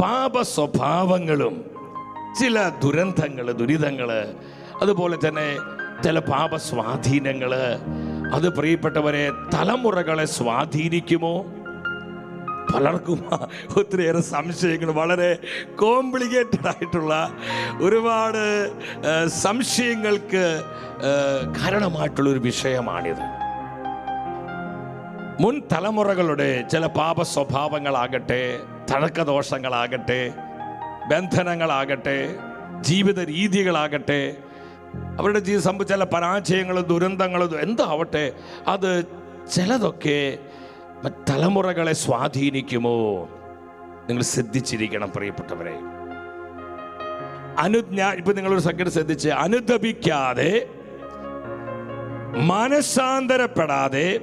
പാപ സ്വഭാവങ്ങളും ചില ദുരന്തങ്ങൾ ദുരിതങ്ങൾ അതുപോലെ തന്നെ ചില പാപ സ്വാധീനങ്ങൾ അത് പ്രിയപ്പെട്ടവരെ തലമുറകളെ സ്വാധീനിക്കുമോ? പലർക്കും ഒത്തിരിയേറെ സംശയങ്ങൾ വളരെ കോംപ്ലിക്കേറ്റഡ് ആയിട്ടുള്ള ഒരുപാട് സംശയങ്ങൾക്ക് കാരണമായിട്ടുള്ളൊരു വിഷയമാണിത്. മുൻ തലമുറകളുടെ ചില പാപ സ്വഭാവങ്ങളാകട്ടെ തഴക്കദോഷങ്ങളാകട്ടെ ബന്ധനങ്ങളാകട്ടെ ജീവിത രീതികളാകട്ടെ അവരുടെ ജീവിതം സംബന്ധിച്ച ചില പരാജയങ്ങളും ദുരന്തങ്ങളും എന്താവട്ടെ അത് ചിലതൊക്കെ തലമുറകളെ സ്വാധീനിക്കുമോ? നിങ്ങൾ ശ്രദ്ധിച്ചിരിക്കണം പ്രിയപ്പെട്ടവരെ. അനുജ്ഞ ഇപ്പൊ നിങ്ങളൊരു സംഗതി ശ്രദ്ധിച്ച് അനുദപിക്കാതെ മനസാന്തരപ്പെടാതെ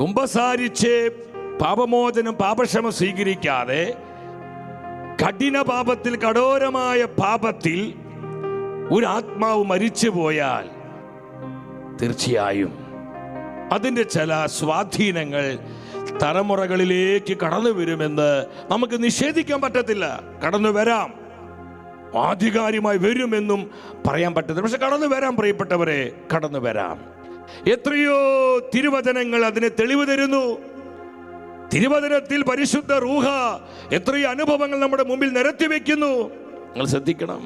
കുംഭസാരിച്ച് പാപമോചനം പാപക്ഷമ സ്വീകരിക്കാതെ കഠിന പാപത്തിൽ കഠോരമായ പാപത്തിൽ ഒരു ആത്മാവ് മരിച്ചു പോയാൽ തീർച്ചയായും അതിന്റെ ചില സ്വാധീനങ്ങൾ തലമുറകളിലേക്ക് കടന്നു വരുമെന്ന് നമുക്ക് നിഷേധിക്കാൻ പറ്റത്തില്ല. കടന്നു വരാം. ആധികാരികമായി വരുമെന്നും പറയാൻ പറ്റത്തില്ല. പക്ഷെ കടന്നു വരാം പ്രിയപ്പെട്ടവരെ കടന്നു വരാം. എത്രയോ തിരുവചനങ്ങൾ അതിനെ തെളിവ് തരുന്നു. തിരുവചനത്തിൽ പരിശുദ്ധ റൂഹ എത്രയോ അനുഭവങ്ങൾ നമ്മുടെ മുമ്പിൽ നിരത്തി വെക്കുന്നു. നിങ്ങൾ ശ്രദ്ധിക്കണം.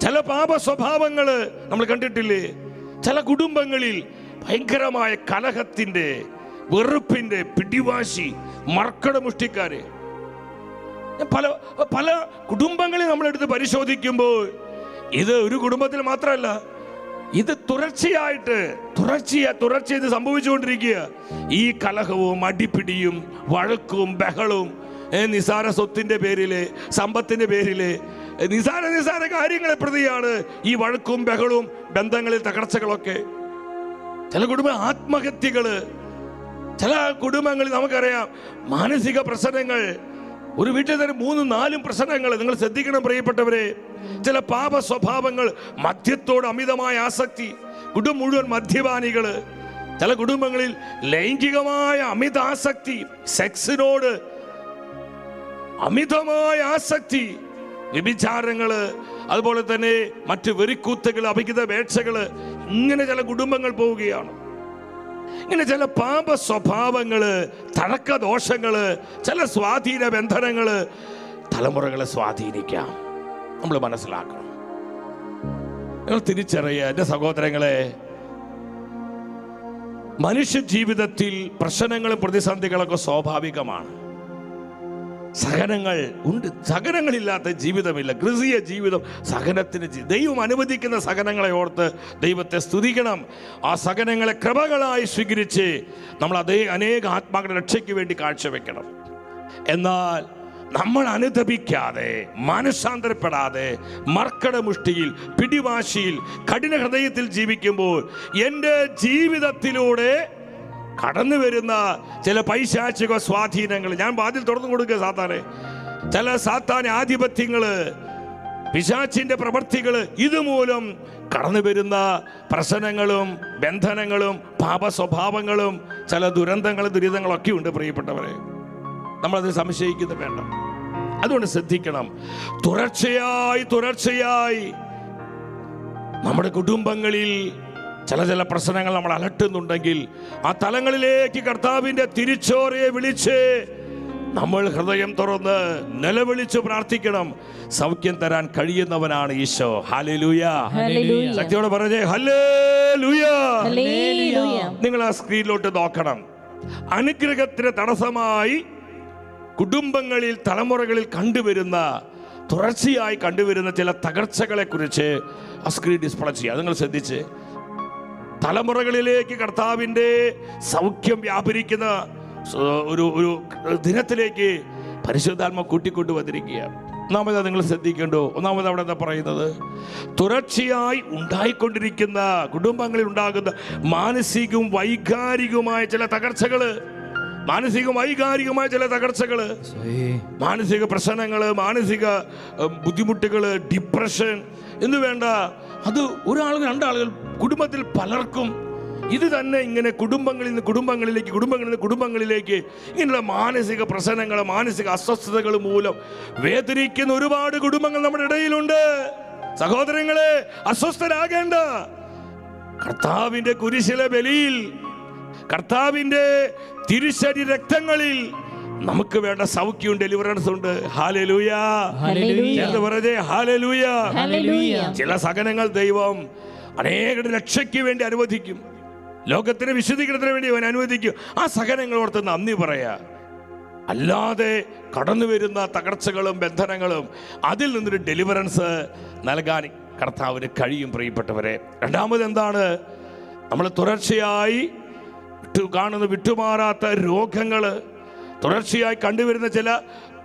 ചില പാപ സ്വഭാവങ്ങൾ നമ്മൾ കണ്ടിട്ടില്ലേ? ചില കുടുംബങ്ങളിൽ ഭയങ്കരമായ കലഹത്തിന്റെ വെറുപ്പിന്റെ പിടിവാശി മർക്കട മുഷ്ടിക്കാര്. പല പല കുടുംബങ്ങളെ നമ്മളെടുത്ത് പരിശോധിക്കുമ്പോൾ ഇത് ഒരു കുടുംബത്തിൽ മാത്രമല്ല ഇത് തുടർച്ചയായിട്ട് തുടർച്ചയ തുടർച്ച ഇത് സംഭവിച്ചുകൊണ്ടിരിക്കുക. ഈ കലഹവും അടിപിടിയും വഴക്കും ബഹളവും നിസാര സ്വത്തിന്റെ പേരിൽ സമ്പത്തിന്റെ പേരിൽ ഏ, നിസാര നിസാര കാര്യങ്ങളെ പ്രതിയാണ് ഈ വഴക്കും ബഹളവും ബന്ധങ്ങളിൽ തകർച്ചകളൊക്കെ. ചില കുടുംബ ആത്മഹത്യകൾ ചില കുടുംബങ്ങളിൽ നമുക്കറിയാം മാനസിക പ്രശ്നങ്ങൾ ഒരു വീട്ടിൽ തന്നെ മൂന്നും നാലും പ്രശ്നങ്ങൾ നിങ്ങൾ ശ്രദ്ധിക്കണം പ്രിയപ്പെട്ടവരെ. ചില പാപ സ്വഭാവങ്ങൾ മദ്യത്തോട് അമിതമായ ആസക്തി കുടുംബം മുഴുവൻ മദ്യപാനികൾ ചില കുടുംബങ്ങളിൽ ലൈംഗികമായ അമിത ആസക്തി സെക്സിനോട് അമിതമായ ആസക്തി വ്യഭിചാരങ്ങൾ അതുപോലെ തന്നെ മറ്റ് വെറിക്കൂത്തുകൾ അഭിഹിത വേക്ഷകൾ ഇങ്ങനെ ചില കുടുംബങ്ങൾ പോവുകയാണ്. ഇങ്ങനെ ചില പാപ സ്വഭാവങ്ങൾ തഴക്കദോഷങ്ങൾ ചില സ്വാധീന ബന്ധനങ്ങൾ തലമുറകളെ സ്വാധീനിക്കാം. നമ്മൾ മനസ്സിലാക്കണം. നിങ്ങൾ തിരിച്ചറിയുക എന്റെ സഹോദരങ്ങളെ മനുഷ്യ ജീവിതത്തിൽ പ്രശ്നങ്ങളും പ്രതിസന്ധികളൊക്കെ സ്വാഭാവികമാണ്. സഹനങ്ങൾ ഉണ്ട്. സഹനങ്ങളില്ലാത്ത ജീവിതമില്ല. ക്രിസ്തീയ ജീവിതം സഹനത്തിന് ദൈവം അനുവദിക്കുന്ന സഹനങ്ങളെ ഓർത്ത് ദൈവത്തെ സ്തുതിക്കണം. ആ സഹനങ്ങളെ ക്രമകളായി സ്വീകരിച്ച് നമ്മൾ അതേ അനേക ആത്മാക്കളുടെ രക്ഷയ്ക്ക് വേണ്ടി കാഴ്ചവെക്കണം. എന്നാൽ നമ്മൾ അനുദപിക്കാതെ മനഃശാന്തരപ്പെടാതെ മർക്കടമുഷ്ടിയിൽ പിടിവാശിയിൽ കഠിന ഹൃദയത്തിൽ ജീവിക്കുമ്പോൾ എന്റെ ജീവിതത്തിലൂടെ കടന്നു വരുന്ന ചില പൈശാചിക സ്വാധീനങ്ങൾ. ഞാൻ വാതിൽ തുറന്നു കൊടുക്കുക സാത്താനെ. ചില സാത്താൻ ആധിപത്യങ്ങൾ പിശാച്ചിന്റെ പ്രവർത്തികൾ ഇതുമൂലം കടന്നു വരുന്ന പ്രശ്നങ്ങളും ബന്ധനങ്ങളും പാപ സ്വഭാവങ്ങളും ചില ദുരന്തങ്ങളും ദുരിതങ്ങളൊക്കെ ഉണ്ട് പ്രിയപ്പെട്ടവരെ. നമ്മളത് സംശയിക്കുന്നു വേണ്ട. അതുകൊണ്ട് ശ്രദ്ധിക്കണം. തുടർച്ചയായി തുടർച്ചയായി നമ്മുടെ കുടുംബങ്ങളിൽ ചില ചില പ്രശ്നങ്ങൾ നമ്മൾ അലട്ടുന്നുണ്ടെങ്കിൽ ആ തലങ്ങളിലേക്ക് കർത്താവിന്റെ തിരിച്ചോറിയെ വിളിച്ച് നമ്മൾ ഹൃദയം തുറന്ന് നിലവിളിച്ച് പ്രാർത്ഥിക്കണം. സൗഖ്യം തരാൻ കഴിയുന്നവനാണ് ഈശോ. ഹാലൂയ ഹല്ലേലൂയ. ശക്തിയോട് പറഞ്ഞേ ഹലൂയ. നിങ്ങൾ ആ സ്ക്രീനിലോട്ട് നോക്കണം. അനുഗ്രഹത്തിന് തടസ്സമായി കുടുംബങ്ങളിൽ തലമുറകളിൽ കണ്ടുവരുന്ന തുടർച്ചയായി കണ്ടുവരുന്ന ചില തകർച്ചകളെ കുറിച്ച് ആ സ്ക്രീൻ ഡിസ്പ്ലേ ചെയ്യുക. നിങ്ങൾ ശ്രദ്ധിച്ച് തലമുറകളിലേക്ക് കർത്താവിന്റെ സൗഖ്യം വ്യാപരിക്കുന്ന ഒരു ഒരു ദിനത്തിലേക്ക് പരിശുദ്ധാത്മ കൂട്ടിക്കൊണ്ടു വന്നിരിക്കുകയാണ് ഒന്നാമത് നിങ്ങൾ ശ്രദ്ധിക്കേണ്ടോ ഒന്നാമത് അവിടെ എന്താ പറയുന്നത്? തുടർച്ചയായി ഉണ്ടായിക്കൊണ്ടിരിക്കുന്ന കുടുംബങ്ങളിൽ ഉണ്ടാകുന്ന മാനസികവും വൈകാരികവുമായ ചില തകർച്ചകൾ മാനസിക വൈകാരികമായ ചില തകർച്ചകൾ മാനസിക പ്രശ്നങ്ങൾ മാനസിക ബുദ്ധിമുട്ടുകൾ ഡിപ്രഷൻ എന്ന് വേണ്ട അത് ഒരാൾ രണ്ടാളുകൾ കുടുംബത്തിൽ പലർക്കും ഇത് തന്നെ ഇങ്ങനെ കുടുംബങ്ങളിൽ നിന്ന് കുടുംബങ്ങളിലേക്ക് കുടുംബങ്ങളിൽ നിന്ന് കുടുംബങ്ങളിലേക്ക് ഇങ്ങനെയുള്ള മാനസിക പ്രശ്നങ്ങൾ മാനസിക അസ്വസ്ഥതകൾ മൂലം വേദനിക്കുന്ന ഒരുപാട് കുടുംബങ്ങൾ നമ്മുടെ ഇടയിലുണ്ട്. സഹോദരങ്ങളെ അസ്വസ്ഥരാകേണ്ട. കർത്താവിന്റെ കുരിശിലെ ബലിയിൽ കർത്താവിന്റെ തിരുശരി രക്തങ്ങളിൽ നമുക്ക് വേണ്ട സൗഖ്യവും ഡെലിവറൻസ് ഉണ്ട്. ഹാലലൂയ പറഞ്ഞേ. ചില സഹനങ്ങൾ ദൈവം അനേകരുടെ രക്ഷയ്ക്ക് വേണ്ടി അനുവദിക്കും. ലോകത്തിന് വിശുദ്ധീകരണത്തിന് വേണ്ടി അവൻ അനുവദിക്കും. ആ സഹനങ്ങൾ ഓർത്ത് നന്ദി പറയാ. അല്ലാതെ കടന്നു വരുന്ന തകർച്ചകളും ബന്ധനങ്ങളും അതിൽ നിന്നൊരു ഡെലിവറൻസ് നൽകാൻ കർത്താവിന് കഴിയും പ്രിയപ്പെട്ടവരെ. രണ്ടാമത് എന്താണ്? നമ്മൾ തുടർച്ചയായി വിട്ടു കാണുന്ന വിട്ടുമാറാത്ത രോഗങ്ങൾ തുടർച്ചയായി കണ്ടുവരുന്ന ചില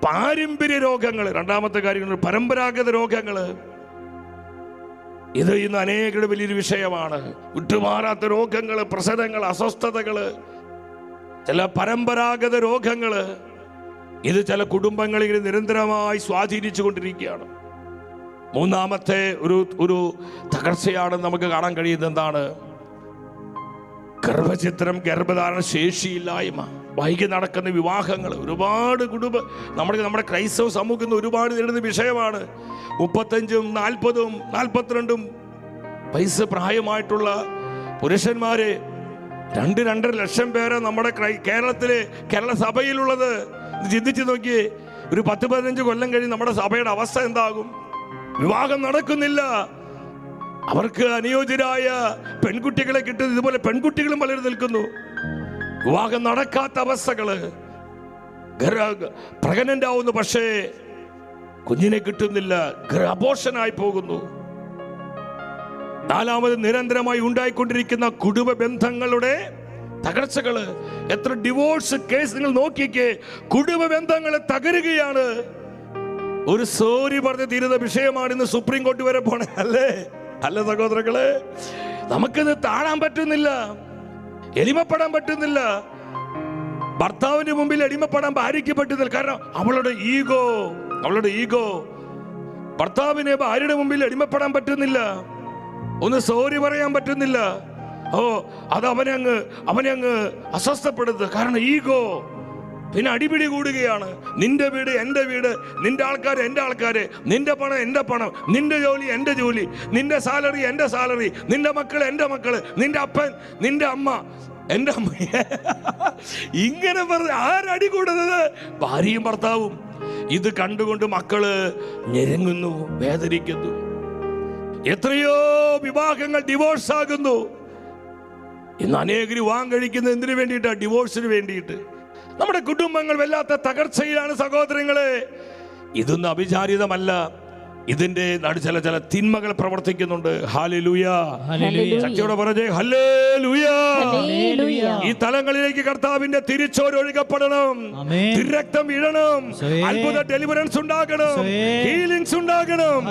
പാരമ്പര്യ രോഗങ്ങൾ രണ്ടാമത്തെ കാര്യങ്ങൾ പരമ്പരാഗത രോഗങ്ങൾ ഇത് ഇന്ന് അനേകരുടെ വലിയൊരു വിഷയമാണ്. വിട്ടുമാറാത്ത രോഗങ്ങൾ പ്രസരങ്ങൾ അസ്വസ്ഥതകൾ ചില പരമ്പരാഗത രോഗങ്ങൾ ഇത് ചില കുടുംബങ്ങളിൽ നിരന്തരമായി സ്വാധീനിച്ചു കൊണ്ടിരിക്കുകയാണ് മൂന്നാമത്തെ ഒരു ഒരു തകർച്ചയാണ് നമുക്ക് കാണാൻ കഴിയുന്നത് എന്താണ്? ഗർഭചിത്രം ഗർഭധാരണ ശേഷിയില്ലായ്മ. വൈകി നടക്കുന്ന വിവാഹങ്ങൾ ഒരുപാട് കുടുംബ നമ്മുടെ നമ്മുടെ ക്രൈസ്തവ സമൂഹത്തിൽ ഒരുപാട് നേരിടുന്ന വിഷയമാണ്. മുപ്പത്തഞ്ചും നാൽപ്പതും നാൽപ്പത്തിരണ്ടും പൈസ പ്രായമായിട്ടുള്ള പുരുഷന്മാരെ രണ്ട് രണ്ടര ലക്ഷം പേരെ നമ്മുടെ കേരളത്തിലെ കേരള സഭയിലുള്ളത്. ചിന്തിച്ച് നോക്കിയേ ഒരു പത്ത് പതിനഞ്ച് കൊല്ലം കഴിഞ്ഞ് നമ്മുടെ സഭയുടെ അവസ്ഥ എന്താകും? വിവാഹം നടക്കുന്നില്ല. അവർക്ക് അനുയോജ്യരായ പെൺകുട്ടികളെ കിട്ടുന്നത് ഇതുപോലെ പെൺകുട്ടികളും പലരും നിൽക്കുന്നു. വിവാഹം നടക്കാത്ത അവസ്ഥകൾ. പ്രഗ്നന്റ് ആവുന്നു പക്ഷേ കുഞ്ഞിനെ കിട്ടുന്നില്ല. അബോഷനായി പോകുന്നു. നാലാമത് നിരന്തരമായി ഉണ്ടായിക്കൊണ്ടിരിക്കുന്ന കുടുംബ ബന്ധങ്ങളുടെ തകർച്ചകൾ. എത്ര ഡിവോഴ്സ് കേസ് നിങ്ങൾ നോക്കിക്കേ കുടുംബ ബന്ധങ്ങൾ തകരുകയാണ്. ഒരു സോറി പറഞ്ഞ് തീരുന്ന വിഷയമാണ് ഇന്ന് സുപ്രീം കോടതി വരെ പോണേ. അല്ലേ? അല്ല സഹോദരങ്ങളെ? നമുക്കിത് താഴാൻ പറ്റുന്നില്ല. എളിമപ്പെടാൻ പറ്റുന്നില്ല. ഭർത്താവിന്റെ മുമ്പിൽ അടിമപ്പെടാൻ ഭാര്യയ്ക്ക് പറ്റുന്നില്ല. കാരണം അവളുടെ ഈഗോ അവളുടെ ഈഗോ. ഭർത്താവിനെ ഭാര്യയുടെ മുമ്പിൽ അടിമപ്പെടാൻ പറ്റുന്നില്ല. ഒന്ന് സോറി പറയാൻ പറ്റുന്നില്ല. ഓ അത് അവനെ അങ്ങ് അവനെ അങ്ങ് അസ്വസ്ഥപ്പെടുത്തുക കാരണം ഈഗോ പിന്നെ അടിപിടി കൂടുകയാണ്. നിന്റെ വീട് എന്റെ വീട് നിന്റെ ആൾക്കാർ എന്റെ ആൾക്കാർ നിന്റെ പണം എന്റെ പണം നിന്റെ ജോലി എന്റെ ജോലി നിന്റെ സാലറി എന്റെ സാലറി നിന്റെ മക്കൾ എന്റെ മക്കൾ നിന്റെ അപ്പൻ നിന്റെ അമ്മ എന്റെ അമ്മ. ഇങ്ങനെ പറഞ്ഞ് ആരടി കൂടുന്നത്? ഭാര്യയും ഭർത്താവും. ഇത് കണ്ടുകൊണ്ട് മക്കൾ ഞെരങ്ങുന്നു വേദനിക്കുന്നു. എത്രയോ വിവാഹങ്ങൾ ഡിവോഴ്സ് ആകുന്നു. ഇന്ന് അനേകർ വിവാഹം കഴിക്കുന്നത് എന്തിനു വേണ്ടിയിട്ടാണ് ഡിവോഴ്സിന് വേണ്ടിയിട്ട്. നമ്മുടെ കുടുംബങ്ങൾ വല്ലാത്ത തകർച്ചയിലാണ് സഹോദരങ്ങളെ ഇതൊന്നും അവിചാരിതമല്ല ഇതിന്റെ നടു ചില ചില തിന്മകൾ പ്രവർത്തിക്കുന്നുണ്ട്. ശക്തിയോടെ പറഞ്ഞേ. ഈ തലങ്ങളിലേക്ക് കർത്താവിന്റെ തിരിച്ചോരൊഴുകപ്പെടണം. തിരക്തം സ്വയേ. അത്ഭുത ഡെലിവറൻസ് ഉണ്ടാകണം. ഹീലിംഗ്സ് ഉണ്ടാകണം